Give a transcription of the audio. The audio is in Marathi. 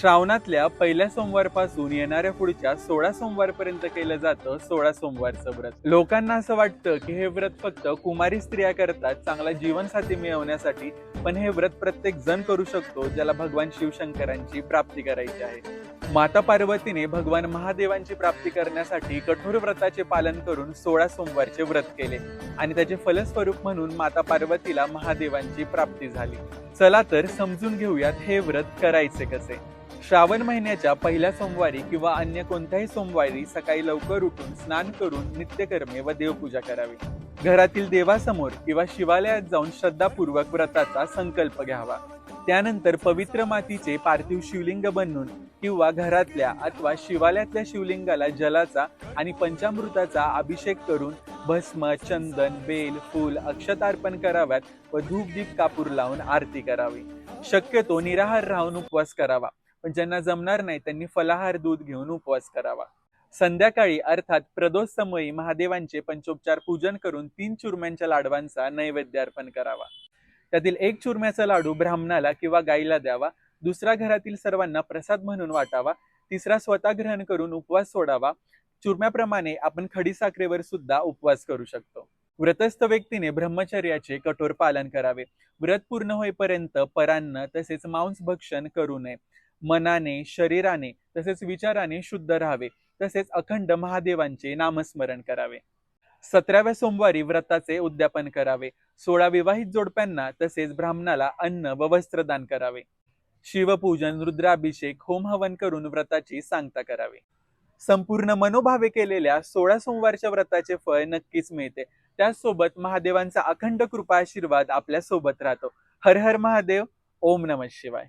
श्रावणातल्या पहिल्या सोमवारपासून येणाऱ्या पुढच्या सोळा सोमवारपर्यंत केलं जातं सोळा सोमवारचं व्रत. लोकांना असं वाटतं की हे व्रत फक्त कुमारी स्त्रिया करतात चांगला जीवनसाथी मिळवण्यासाठी पण हे व्रत प्रत्येक जण करू शकतो ज्याला भगवान शिवशंकरांची प्राप्ती करायची आहे. माता पार्वतीने भगवान महादेवांची प्राप्ती करण्यासाठी कठोर व्रताचे पालन करून सोळा सोमवारचे व्रत केले आणि त्याचे फलस्वरूप म्हणून माता पार्वतीला महादेवांची प्राप्ती झाली. चला तर समजून घेऊयात हे व्रत करायचे कसे. श्रावण महिन्याच्या पहिल्या सोमवारी किंवा अन्य कोणत्याही सोमवारी सकाळी लवकर उठून स्नान करून नित्यकर्मे व देवपूजा करावी. घरातील देवासमोर किंवा शिवालयात जाऊन श्रद्धापूर्वक व्रताचा संकल्प घ्यावा. त्यानंतर पवित्र मातीचे पार्थिव शिवलिंग बनवून किंवा घरातल्या अथवा शिवालयातल्या शिवलिंगाला जलाचा आणि पंचामृताचा अभिषेक करून भस्म चंदन बेल फूल अक्षत अर्पण कराव्यात व धूपदीप कापूर लावून आरती करावी. शक्यतो निराहार राहून उपवास करावा. पण ज्यांना जमणार नाही त्यांनी फलाहार दूध घेऊन उपवास करावा. संध्याकाळी अर्थात प्रदोष समयी महादेवांचे पंचोपचार पूजन करून तीन चुरम्यांच्या लाडवांचा नैवेद्य अर्पण करावा. त्यातील एक चुरम्याचा लाडू ब्राह्मणाला किंवा गाईला द्यावा दुसरा घरातील सर्वांना प्रसाद म्हणून वाटावा तिसरा स्वतः ग्रहण करून उपवास सोडावा. चुरम्याप्रमाणे आपण खडीसाखरेवर सुद्धा उपवास करू शकतो. व्रतस्थ व्यक्तीने ब्रह्मचर्याचे कठोर पालन करावे. व्रत पूर्ण होईपर्यंत परान्न तसेच मांस भक्षण करू नये. मनाने शरीराने तसेच विचाराने शुद्ध राहावे. तसेच अखंड महादेवांचे नामस्मरण करावे. सतराव्या सोमवारी व्रताचे उद्यापन करावे. सोळा विवाहित जोडप्यांना तसेच ब्राह्मणाला अन्न व वस्त्रदान करावे. शिवपूजन रुद्राभिषेक होम हवन करून व्रताची सांगता करावी. संपूर्ण मनोभावे केलेल्या सोळा सोमवारच्या व्रताचे फळ नक्कीच मिळते. त्याचसोबत महादेवांचा अखंड कृपा आशीर्वाद आपल्यासोबत राहतो. हर हर महादेव. ओम नम शिवाय.